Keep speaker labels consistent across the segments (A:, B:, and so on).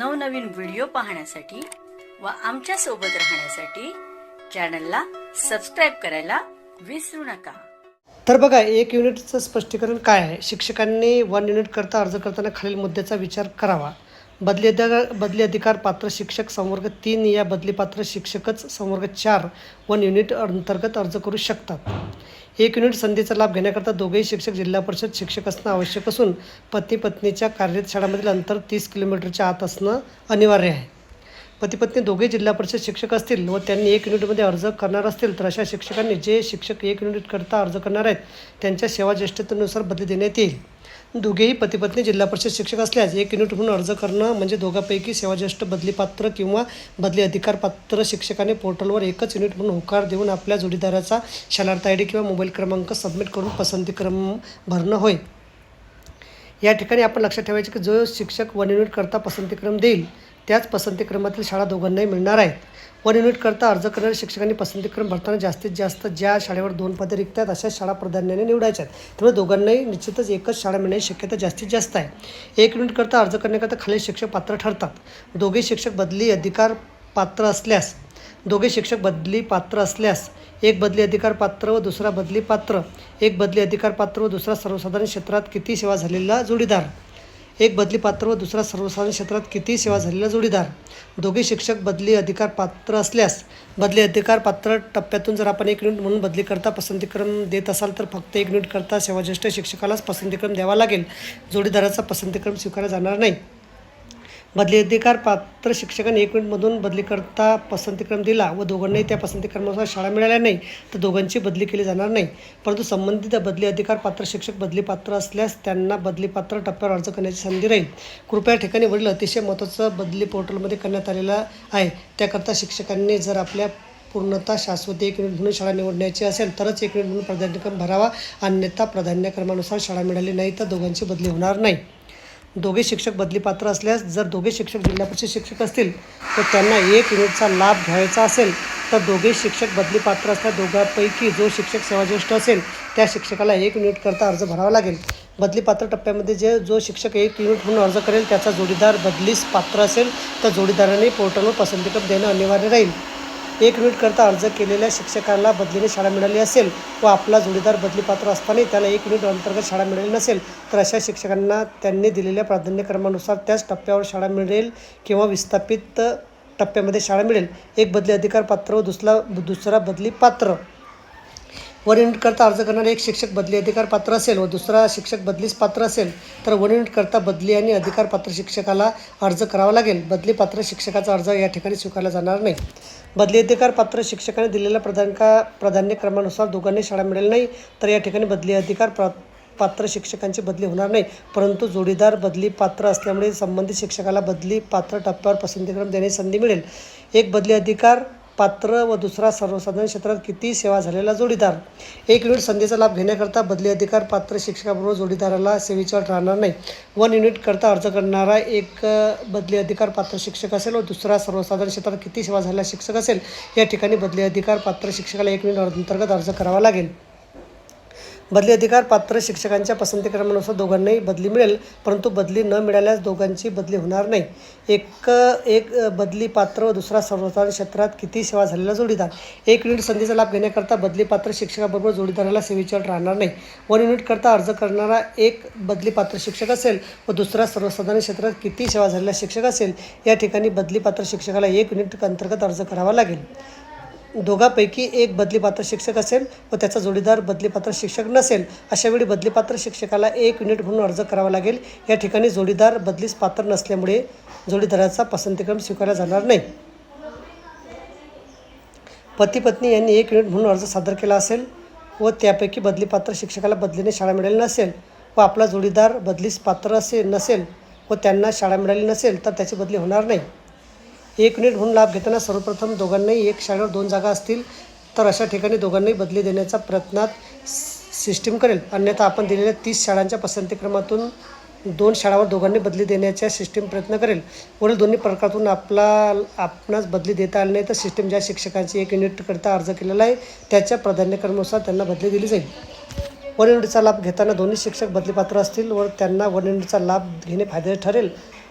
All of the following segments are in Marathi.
A: नवनवीन व्हिडिओ पाहण्यासाठी व आमच्यासोबत राहण्यासाठी चॅनलला सबस्क्राईब करायला विसरू नका.
B: तर बघा एक युनिटचं स्पष्टीकरण काय आहे? शिक्षकांनी वन युनिट करता अर्ज करताना खालील मुद्द्याचा विचार करावा. बदली अधिकार बदली अधिकार पात्र शिक्षक संवर्ग तीन या बदली पात्र शिक्षकच संवर्ग चार वन युनिट अंतर्गत अर्ज करू शकतात. एक युनिट संधीचा लाभ घेण्याकरता दोघेही शिक्षक जिल्हा परिषद शिक्षक असणं आवश्यक असून पती पत्नीच्या कार्यरत शाळामधील अंतर तीस किलोमीटरच्या आत असणं अनिवार्य आहे. पतीपत्नी दोघे जिल्हा परिषद शिक्षक असतील व त्यांनी एक युनिटमध्ये अर्ज करणार असतील तर अशा शिक्षकांनी जे शिक्षक एक युनिट करता अर्ज करणार आहेत त्यांच्या सेवा ज्येष्ठतेनुसार बदली देण्यात येईल. दोघेही पतीपत्नी जिल्हा परिषद शिक्षक असल्यास एक युनिट म्हणून अर्ज करणं म्हणजे दोघांपैकी सेवाज्येष्ठ बदलीपात्र किंवा बदली अधिकारपात्र शिक्षकाने पोर्टलवर एकच युनिट म्हणून होकार देऊन आपल्या जोडीदाराचा शालार्थ आय डी किंवा मोबाईल क्रमांक सबमिट करून पसंती क्रम भरणं होय. या ठिकाणी आपण लक्षात ठेवायचे की जो शिक्षक वन युनिट करता पसंतीक्रम देईल त्याच पसंतीक्रमातील शाळा दोघांनाही मिळणार आहेत. वन युनिट करता अर्ज करणाऱ्या शिक्षकांनी पसंतीक्रम भरताना जास्तीत जास्त ज्या शाळेवर दोन पदे रिक्त आहेत अशा शाळा प्राधान्याने निवडायच्या आहेत. त्यामुळे दोघांनाही निश्चितच एकच शाळा मिळण्याची शक्यता जास्तीत जास्त आहे. एक युनिट करता अर्ज करण्याकरता खालील शिक्षक पात्र ठरतात. दोघे शिक्षक बदली अधिकार पात्र असल्यास दोघे शिक्षक बदली पात्र असल्यास एक बदली अधिकार पात्र व दुसरा बदली पात्र. एक बदली अधिकार पात्र व दुसरा सर्वसाधारण क्षेत्रात किती सेवा झालेला जोडीदार? एक बदली पात्र व दुसरा सर्वसाधारण क्षेत्रात किती सेवा झालेला जोडीदार? दोघे शिक्षक बदली अधिकार पात्र असल्यास बदली अधिकार पात्र टप्प्यातून जर आपण एक युनिट म्हणून बदली करता पसंतीक्रम देत असाल तर फक्त एक युनिट करता सेवाज्येष्ठ शिक्षकालाच पसंतीक्रम द्यावा लागेल. जोडीदाराचा पसंतीक्रम स्वीकारला जाणार नाही. बदली अधिकार पात्र शिक्षकांनी एक मिनिटमधून बदली करता पसंतीक्रम दिला व दोघांनाही त्या पसंतीक्रमानुसार शाळा मिळाल्या नाही तर दोघांची बदली केली जाणार नाही. परंतु संबंधित बदली अधिकार पात्र शिक्षक बदली पात्र असल्यास त्यांना बदली पात्र टप्प्यावर अर्ज करण्याची संधी राहील. कृपया ठिकाणी वडील अतिशय महत्त्वाचं बदली पोर्टलमध्ये करण्यात आलेलं आहे. त्याकरता शिक्षकांनी जर आपल्या पूर्णतः शाश्वती एक युनिट म्हणून शाळा निवडण्याची असेल तरच एक युनिट म्हणून प्राधान्यक्रम भरावा. अन्यथा प्राधान्यक्रमानुसार शाळा मिळाली नाही तर दोघांची बदली होणार नाही. दोघे शिक्षक बदली पात्र असल्यास जर दोघे शिक्षक जिल्हा परिषद शिक्षक असतील तर त्यांना एक युनिटचा लाभ घ्यायचा असेल तर दोघे शिक्षक बदली पात्र दोघांपैकी जो शिक्षक सेवाज्येष्ठ असेल त्या शिक्षकाला एक युनिटकरता अर्ज भरावा लागेल. बदली पात्र टप्प्यामध्ये जे जो शिक्षक एक युनिट म्हणून अर्ज करेल त्याचा जोडीदार बदलीस पात्र असेल तर जोडीदाराने पोर्टलवर पसंतीक्रम देणं अनिवार्य राहील. एक युनिट करता अर्ज केलेल्या शिक्षकाला बदलीने शाळा मिळाली असेल व आपला जोडीदार बदली पात्र असतानाही त्याला एक युनिट अंतर्गत शाळा मिळाली नसेल तर अशा शिक्षकांना त्यांनी दिलेल्या प्राधान्यक्रमानुसार त्याच टप्प्यावर शाळा मिळेल किंवा विस्थापित टप्प्यामध्ये शाळा मिळेल. एक बदली अधिकार पात्र व दुसरा दुसरा बदली पात्र. वन युनिटकरता अर्ज करणारे एक शिक्षक बदली अधिकार पात्र असेल व दुसरा शिक्षक बदलीस पात्र असेल तर वन युनिटकरता बदली आणि अधिकार पात्र शिक्षकाला अर्ज करावा लागेल. बदली पात्र शिक्षकाचा अर्ज या ठिकाणी स्वीकारला जाणार नाही. बदली अधिकार पात्र शिक्षकाने दिलेल्या प्राधान्य प्राधान्यक्रमानुसार दोघांनी शाळा मिळेल नाही तर या ठिकाणी बदली अधिकार प्रा पात्र शिक्षकांची बदली होणार नाही. परंतु जोडीदार बदली पात्र असल्यामुळे संबंधित शिक्षकाला बदली पात्र टप्प्यावर पसंतीक्रम देण्याची संधी मिळेल. एक बदली अधिकार पात्र व दुसरा सर्वसाधारण क्षेत्रात किती सेवा झालेला जोडीदार? एक युनिट संधीचा लाभ घेण्याकरता बदली अधिकार पात्र शिक्षकाबरोबर जोडीदाराला सेवेची अट राहणार नाही. वन युनिट करता अर्ज करणारा एक बदली अधिकार पात्र शिक्षक असेल व दुसरा सर्वसाधारण क्षेत्रात किती सेवा झालेला शिक्षक असेल? या ठिकाणी बदली अधिकार पात्र शिक्षकाला एक युनिट अंतर्गत अर्ज करावा लागेल. बदली अधिकार पात्र शिक्षकांच्या पसंतीक्रमानुसार दोघांनाही बदली मिळेल परंतु बदली न मिळाल्यास दोघांची बदली होणार नाही. एक एक बदली पात्र व दुसरा सर्वसाधारण क्षेत्रात किती सेवा झालेला जोडीदार? एक युनिट संधीचा लाभ घेण्याकरता बदली पात्र शिक्षकाबरोबर जोडीदाराला सेवेची अट राहणार नाही. वन युनिटकरता अर्ज करणारा एक बदली पात्र शिक्षक असेल व दुसरा सर्वसाधारण क्षेत्रात किती सेवा झालेला शिक्षक असेल या ठिकाणी बदली पात्र शिक्षकाला एक युनिट अंतर्गत अर्ज करावा लागेल. दोघांपैकी एक बदलीपात्र शिक्षक असेल व त्याचा जोडीदार बदलीपात्र शिक्षक नसेल अशावेळी बदलीपात्र शिक्षकाला एक युनिट म्हणून अर्ज करावा लागेल. या ठिकाणी जोडीदार बदलीस पात्र नसल्यामुळे जोडीदाराचा पसंतीक्रम स्वीकारला जाणार नाही. पती पत्नी यांनी एक युनिट म्हणून अर्ज सादर केला असेल व त्यापैकी बदलीपात्र शिक्षकाला बदलीने शाळा मिळाली नसेल व आपला जोडीदार बदलीस पात्र असे नसेल व त्यांना शाळा मिळाली नसेल तर त्याची बदली होणार नाही. एक युनिट म्हणून लाभ घेताना सर्वप्रथम दोघांनाही एक शाळेवर दोन जागा असतील तर अशा ठिकाणी दोघांनाही बदली देण्याचा प्रयत्नात सिस्टीम करेल. अन्यथा आपण दिलेल्या तीस शाळांच्या पसंतीक्रमातून दोन शाळावर दोघांनी बदली देण्याच्या सिस्टीम प्रयत्न करेल. वरील दोन्ही प्रकारातून आपला आपणास बदली देता आली नाही तर सिस्टीम ज्या शिक्षकांची एक युनिटकरिता अर्ज केलेला आहे त्याच्या प्राधान्यक्रमानुसार त्यांना बदली दिली जाईल. वन युनिटचा लाभ घेताना दोन्ही शिक्षक बदलीपात्र असतील व त्यांना वन युनिटचा लाभ घेणे फायद्याचे ठरेल.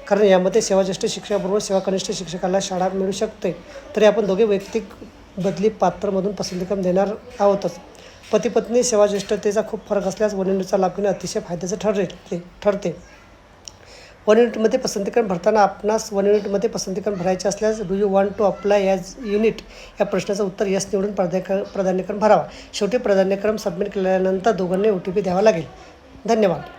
B: कारण यामध्ये सेवाज्येष्ठ शिक्षकाबरोबर सेवा कनिष्ठ शिक्षकाला शाळा मिळू शकते. तरी आपण दोघे वैयक्तिक बदली पात्रमधून पसंतीक्रम देणार आहोतच. पती पत्नी सेवाज्येष्ठतेचा खूप फरक असल्यास वन युनिटचा लाभ घेणे अतिशय फायद्याचं ठरेल ते ठरते. वन युनिटमध्ये पसंतीकरण भरताना आपणास वन युनिटमध्ये पसंतीकरण भरायचे असल्यास do you want to apply as unit? या प्रश्नाचं उत्तर यस निवडून प्राधान्य प्राधान्यक्रम भरावा. शेवटी प्राधान्यक्रम सबमिट केल्यानंतर दोघांनी ओ टी पी द्यावा लागेल. धन्यवाद.